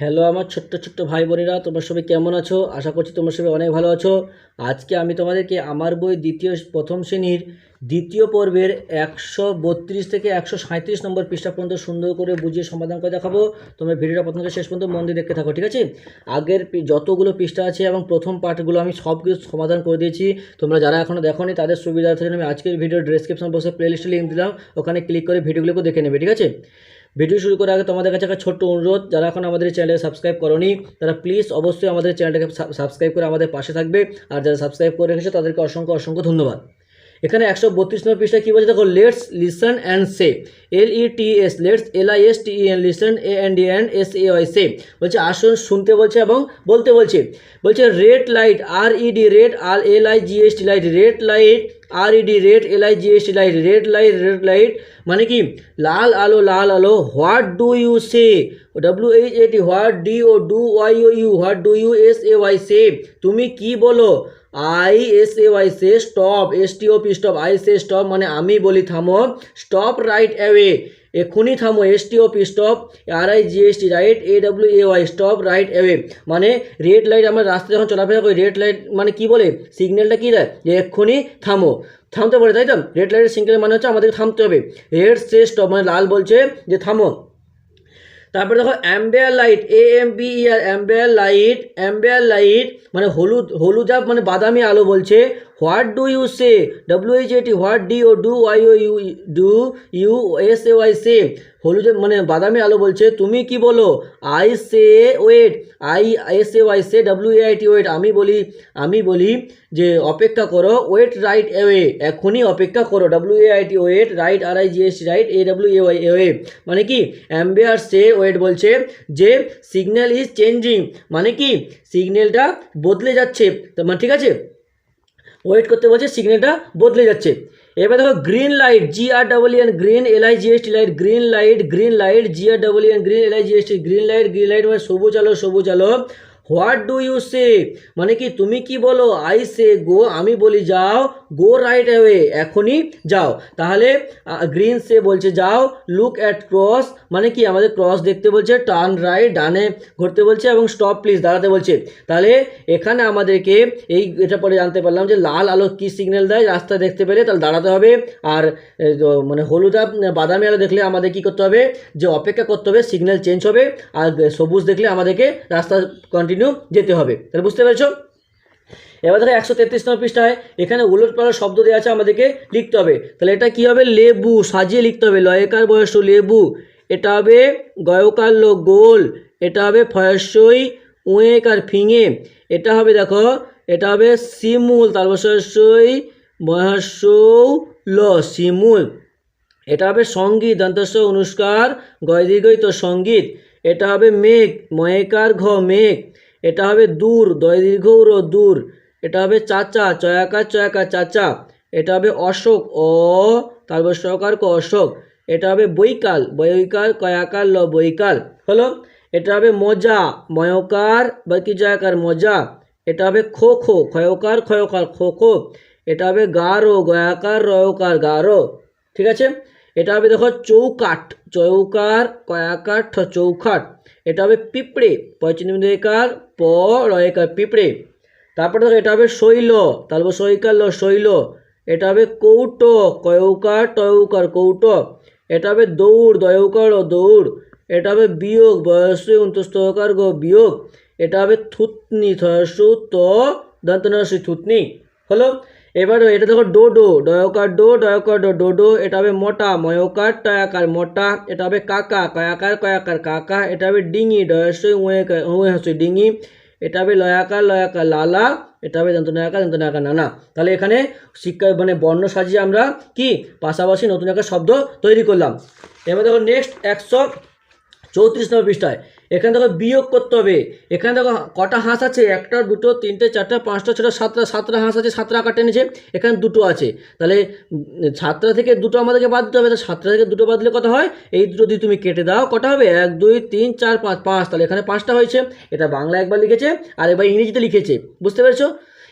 Hello আমার ছোট্ট ছোট্ট ভাই বোনেরা, তোমার সবাই কেমন আছো? আশা করছি তোমার সবাই অনেক ভালো আছো। আজকে আমি তোমাদেরকে আমার বই দ্বিতীয়, প্রথম শ্রেণির দ্বিতীয় পর্বের একশো বত্রিশ থেকে একশো সাঁত্রিশ নম্বর পৃষ্ঠা পর্যন্ত সুন্দর করে বুঝিয়ে সমাধান করে দেখাবো। তোমরা ভিডিওটা প্রথম থেকে শেষ পর্যন্ত মন দিয়ে দেখতে থাকো, ঠিক আছে? আগের যতগুলো পৃষ্ঠা আছে এবং প্রথম পার্টগুলো আমি সব কিছু সমাধান করে দিয়েছি। তোমরা যারা এখনও দেখোনি, তাদের সুবিধার্থে আমি আজকের ভিডিও ডেসক্রিপশন বসে প্লেলিস্টে লিঙ্ক দিলাম। ওখানে ক্লিক করে ভিডিওগুলোকে দেখে নেবে, ঠিক আছে? ভিডিও শুরু করার আগে তোমাদের কাছে একটা ছোট্ট অনুরোধ, যারা এখন আমাদের চ্যানেলে সাবস্ক্রাইব করনি, তারা প্লিজ অবশ্যই আমাদের চ্যানেলটাকে সাবস্ক্রাইব করে আমাদের পাশে থাকবে। আর যারা সাবস্ক্রাইব করে রেখেছে, তাদেরকে অসংখ্য অসংখ্য ধন্যবাদ। এখানে একশো বত্রিশ নম্বর পৃষ্ঠায় কী বলছে? দেখো let's listen and say L E T S let's L I S T N listen A N D N S A Y say বলছে, আসুন, শুনতে বলছে এবং বলতে বলছে। বলছে red light R E D red R L I G S T light red light R E D red L I G S T light red light red light মানে কি? লাল আলো লাল আলো what do you say W H A T what D O do Y O U what do you S A Y say তুমি কি বলো? I S A Y say stop S T O P stop I say stop মানে আমি বলি থামো। Stop right away এক্ষুনি থামো S T O P stop R I G S T right A W A Y stop right away মানে red light আমরা রাস্তায় যখন চলাফেরা করি রেড লাইট মানে কি বলে? সিগন্যালটা কী দেয়? যে এক্ষুনি থামো। থামতে পারে তাই তো? রেড লাইটের সিগন্যাল মানে হচ্ছে আমাদেরকে থামতে হবে। রেড সে স্টপ মানে লাল বলছে যে থামো। তারপরে দেখো amber light A M B E R amber light amber light মানে হলুদ হলুদাব মানে বাদামি আলো বলছে। What do you say W H A T what D O do Y O U do you S A Y say হলুদ মানে বাদামি আলো বলছে, তুমি কি বলো? I say wait I S A Y say W A I T wait আমি বলি আমি বলি যে অপেক্ষা করো ওয়েট রাইট এওয়ে এখনই অপেক্ষা করো W A I T wait right R I G S right A W A Y away মানে কি? অ্যাম্বিয়ার সে ওয়েট বলছে যে সিগন্যাল ইজ চেঞ্জিং মানে কি? সিগন্যালটা বদলে যাচ্ছে। মানে ঠিক আছে? ওয়েট করতে বলছে সিগনেলটা বদলে যাচ্ছে। এবার দেখো green light G R double N green L I G S T light green light green light G R double N green L I G S T green light green light মানে সবুজ আলো সবুজ আলো। What do you say? মানে কি তুমি কি বলো? আই সে গো, আমি বলি যাও, গো রাইট অ্যাওয়ে, এখনই যাও। তাহলে গ্রিন সে বলছে যাও, লুক অ্যাট ক্রস মানে কি আমাদের ক্রস দেখতে বলছে, টার্ন রাইট, ডানে ঘুরতে বলছে এবং স্টপ প্লিজ দাঁড়াতে বলছে। তাহলে, এখানে আমাদেরকে এই এটা পরে জানতে পারলাম যে লাল আলো কি সিগন্যাল দেয়, রাস্তা দেখতে পেলে তাহলে দাঁড়াতে হবে। আর মানে হলুদ বাদামি আলো দেখলে আমাদের কি করতে হবে? যে অপেক্ষা করতে হবে সিগন্যাল চেঞ্জ হবে। আর সবুজ দেখলে আমাদেরকে রাস্তা কন্টিনিউ যেতে হবে। তাহলে বুঝতে পেরেছ? এবার দেখো একশো তেত্রিশ নম্বর পৃষ্ঠায় এখানে উলট পালট শব্দ দেওয়া আছে আমাদেরকে লিখতে হবে। তাহলে এটা কি হবে? লেবু, সাজিয়ে লিখতে হবে। লয়কার বয়স লেবু। এটা হবে গয়কার লো গোল। এটা হবে ফয়সই উয়েক আর ফিঙে। এটা হবে দেখো, এটা হবে শিমুল, তার বয়সই মহাসৌ ল, শিমুল। এটা হবে সংগীত, দন্তস্ব, অনুষ্কার গয়দীর্ঘই তো সংগীত। এটা হবে মেঘ ময়েকার ঘ মেঘ। এটা হবে দূর দয় দীর্ঘ দূর। এটা হবে চাচা, চয়াকার চয়াকার, চাচা। এটা হবে অশোক, অ, তারপর সকার ক, অশোক। এটা হবে বৈকাল বৈকাল কয়াকার ল, বৈকাল। হলো? এটা হবে মজা, ময়কার বা কি জয়াকার মজা। এটা হবে খো খো, ক্ষয়কার ক্ষয়কার, খো খো। এটা হবে গারো, গয়াকার, রয়কার, গারো। ঠিক আছে? এটা হবে দেখো চৌকাঠ, চৌকার কয়াকার ঠ চৌখাট এটা হবে পিঁপড়ে পয়চিনিকার প রয়কার পিঁপড়ে। তারপরে দেখো, এটা হবে শৈল তারপর সৈকার ল, শৈল। এটা হবে কৌটো, কয়ৌকার, টয়ৌকার, কৌটো। এটা হবে দৌড়, দয়ৌকার দৌড়। এটা হবে বিয়োগ, বয়সে উন্তস্তকার গ, বিয়োগ। এটা হবে থুতনি থসু ত দন্তনসি থুতনি। হলো? এবার এটা দেখো ডোডো, ডয়কার ডো ডয়কার ডো, ডোডো, এটা হবে মোটা, ময়কার টয়াকার, মোটা, এটা হবে কাকা, কয়াকার কয়াকার কাকা, এটা হবে ডিঙি ডয়সই উয়ে হাসি ডিঙি, এটা হবে লয়াকার লয়াকার লালা, এটা হবে দন্তনায়াকার দন্তনায়াকার নানা। তাহলে এখানে শিক্ষা মানে বর্ণ সাজিয়ে আমরা কি পাশাপাশি নতুন একটা শব্দ তৈরি করলাম। এবার দেখো নেক্সট একশো চৌত্রিশ নম্বর পৃষ্ঠায়। এখানে দেখো বিয়োগ করতে হবে। এখানে দেখো কটা হাঁস আছে? একটা, দুটো, তিনটে, চারটে, পাঁচটা, ছটা, সাতটা সাতটা হাঁস আছে, সাতটা কাটে টেনেছে, এখানে দুটো আছে। তাহলে সাতটা থেকে দুটো আমাদেরকে বাদ দিতে হবে। তাহলে সাতটা থেকে দুটো বাদ দিলে কত হয়? এই দুটো দিয়ে তুমি কেটে দাও কটা হবে? এক, দুই, তিন, চার, পাঁচ পাঁচ। তাহলে এখানে পাঁচটা হয়েছে। এটা বাংলা একবার লিখেছে, আর এবার ইংরেজিতে লিখেছে। বুঝতে পেরেছ?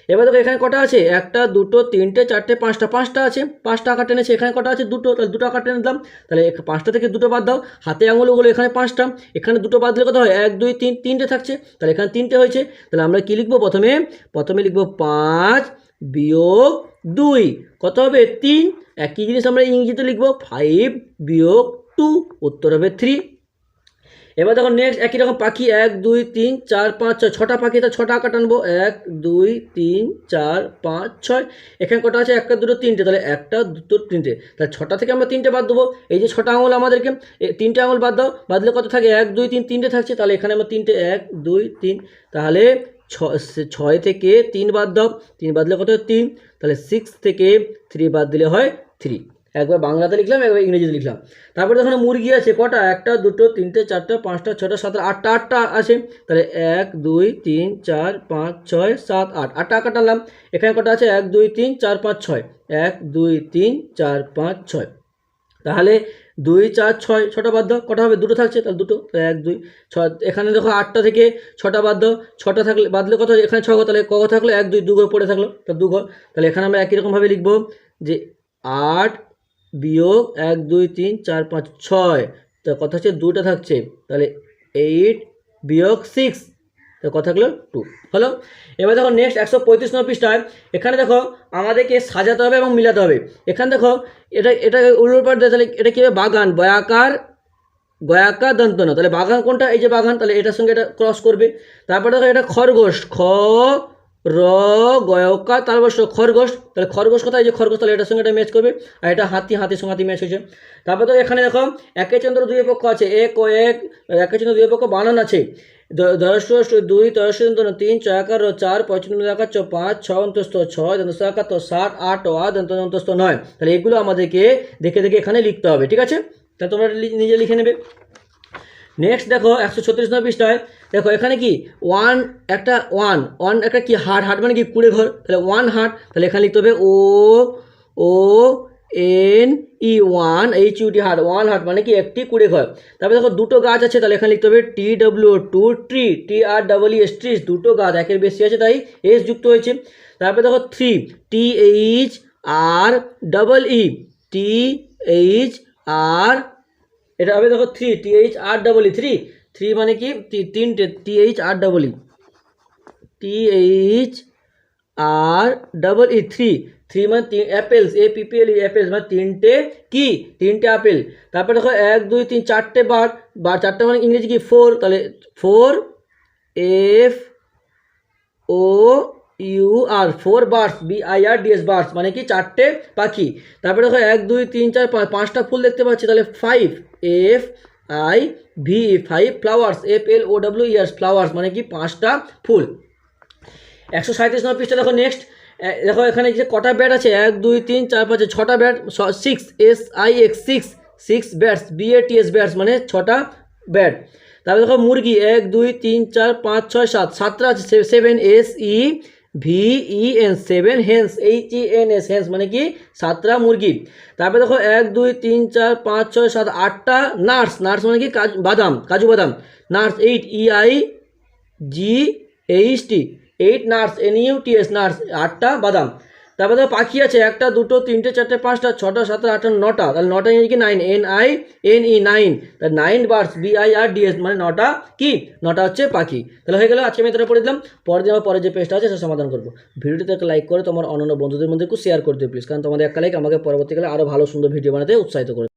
এবার দেখো এখানে কটা আছে? একটা, দুটো, তিনটে, চারটে, পাঁচটা। পাঁচটা আছে। পাঁচটা আঁকা টেনেছে। এখানে কটা আছে? দুটো, তাহলে দুটো আঁকা টেনে দিলাম। তাহলে পাঁচটা থেকে দুটো বাদ দাও। হাতে আঙুলগুলো এখানে পাঁচটা। এখানে দুটো বাদ দিলে কত হয়? এক, দুই, তিন, তিনটে থাকছে। তাহলে এখানে তিনটে হয়েছে। তাহলে আমরা কী লিখব প্রথমে? প্রথমে লিখব পাঁচ বিয়োগ দুই। কত হবে? তিন। একই জিনিস আমরা ইংরেজিতে লিখব ফাইভ বিয়োগ টু। উত্তর হবে থ্রি। এবার দেখো নেক্সট একই রকম পাখি, এক, দুই, তিন, চার, পাঁচ, ছয়। ছটা পাখি তা ছটা আঁকা টানবো। এক, দুই, তিন, চার, পাঁচ, ছয়। এখানে কটা আছে? একটা, দুটো, তিনটে। তাহলে একটা, দুটো, তিনটে। তাহলে ছটা থেকে আমরা তিনটে বাদ দেবো। এই যে ছটা আঙুল আমাদেরকে তিনটে আঙুল বাদ দাও। বাদলে কত থাকে? এক, দুই, তিন, তিনটে থাকছে। তাহলে এখানে আমরা তিনটে, এক, দুই, তিন। তাহলে ছয় থেকে তিন বাদ দাও। তিন বাদলে কত? তিন। তাহলে সিক্স থেকে থ্রি বাদ দিলে হয় থ্রি একবার বাংলাতে লিখলাম, একবার ইংরেজিতে লিখলাম। তারপরে দেখুন মুরগি আছে কটা? একটা, দুটো, তিনটে, চারটা, পাঁচটা, ছটা, সাতটা, আটটা আটটা আছে। তাহলে এক, দুই, তিন, চার, পাঁচ, ছয়, সাত, আট। আটটা আঁকা টানলাম এখানে কটা আছে? এক, দুই, তিন, চার, পাঁচ, ছয়। এক, দুই, তিন, চার, পাঁচ, ছয়। তাহলে দুই, চার, ছয়, ছটা দাও। কটা হবে? দুটো থাকছে। তাহলে দুটো। এক, দুই ছ এখানে দেখো আটটা থেকে ছটা দাও। ছটা থাকলে বাদলে কত? এখানে ছ তাহলে ক থাকল? এক, দুই, দু ঘর পড়ে থাকল। তা দু ঘর। তাহলে এখানে আমরা একই রকমভাবে লিখব যে আট বিয়োগ এক, দুই, তিন, চার, পাঁচ, ছয়। তা কথা হচ্ছে দুটা থাকছে। তাহলে এইট বিয়োগ সিক্স তো কথা থাকল টু হলো? এবার দেখো নেক্সট একশো পঁয়ত্রিশ নম্বর পৃষ্ঠায়, এখানে দেখো আমাদেরকে সাজাতে হবে এবং মিলাতে হবে। এখানে দেখো, এটা এটা উল্টো পাট তাহলে এটা কী হবে বাগান, বয়াকার, গয়াকার দন্তন তাহলে বাগান কোনটা? এই যে বাগান, তাহলে এটার সঙ্গে এটা ক্রস করবে। তারপরে দেখো এটা খরগোশ, খ র গয়কা তারপর স- খরগোশ। তাহলে খরগোশ কোথায়? এই যে খরগোশ, তাহলে এটার সঙ্গে এটা ম্যাচ করবে। আর এটা হাতি, হাতির সঙ্গে হাতি ম্যাচ হয়েছে। তারপর তো এখানে দেখো, একে চন্দ্র, দুই পক্ষ আছে। এক ও এক, একে চন্দ্র, দুই পক্ষ বানান আছে। দশ দুই দশ তিন ছয়াকার ও চার পঁয়ষট্টি একার চ, পাঁচ, ছ, অন্তস্থ ছয় দন্ত একার তো ষাট আট, ও আট দন্ত অন্তস্থ নয়। তাহলে এগুলো আমাদেরকে দেখে দেখে এখানে লিখতে হবে, ঠিক আছে? তা তোমরা নিজে লিখে নেবে। নেক্সট দেখো একশো ছত্রিশ নম্বর পৃষ্ঠায়, দেখো এখানে কি? ওয়ান একটা ওয়ান ওয়ান একটা কি হাট হাট মানে কি? কুড়ে ঘর। তাহলে ওয়ান হাট তাহলে এখানে লিখতে হবে O O N E one H U T hut one hut মানে কি? একটি কুড়ে ঘর। তারপরে দেখো দুটো গাছ আছে, তাহলে এখানে লিখতে হবে T W two tree T R double S trees দুটো গাছ, একের বেশি আছে, তাই এস যুক্ত হয়েছে। তারপরে দেখো three T H R double E T H R এটা হবে দেখো three T H R double E three three মানে কি? তিনটে T H R double E T H R double E three three মানে তিন apples A PPL E apples মানে তিনটে কি? তিনটে আপেল তারপরে দেখো এক, দুই, তিন, চারটে বার বার চারটে মানে ইংরেজি কি? ফোর তাহলে four F O U R four birds, B I R D S birds মানে কি চারটে পাখি। তারপরে দেখো এক, দুই, তিন, চার, পাঁচ, পাঁচটা ফুল দেখতে পাচ্ছি, তাহলে five F I V five flowers F L O W E R S flowers মানে কি পাঁচটা ফুল। একশো সাঁত্রিশ নম্বর পৃষ্ঠা দেখো নেক্সট দেখো এখানে যে কটা ব্যাট আছে, এক, দুই, তিন, চার, পাঁচ, ছটা bat six S I X six six bats B A T S bats মানে ছটা ব্যাট। তারপরে দেখো মুরগি, এক, দুই, তিন, চার, পাঁচ, ছয়, সাত, সাতটা আছে seven S E V E N seven hens H E N S hens মানে কি? সাতটা মুরগি। তারপরে দেখো এক, দুই, তিন, চার, পাঁচ, ছয়, সাত, আটটা নার্স। নার্স মানে কি? কাজ বাদাম, কাজু বাদাম। Nuts eight E I G H T eight nuts N U T S nuts, আটটা বাদাম। তারপরে দেখো পাখি আছে, একটা, দুটো, তিনটে, চারটে, পাঁচটা, ছটা, সাতটা, আটটা, নটা। তাহলে নটা ইংরেজি কি nine N I N E nine তাহলে nine birds B I R D S মানে নটা কি? নটা হচ্ছে পাখি। তাহলে হয়ে গেল, আজকে আমি এটা পড়ে দিলাম। পরে দিন আমার পরে যে পেজটা আছে, সেটা সমাধান করব। ভিডিওটিতে একটা লাইক করে তোমার অন্যান্য বন্ধুদের মধ্যে একটু শেয়ার করে দিও প্লিজ কারণ তোমাদের একটা লাইক আমাকে পরবর্তীকালে আরও ভালো, সুন্দর ভিডিও বানাতে উৎসাহিত করে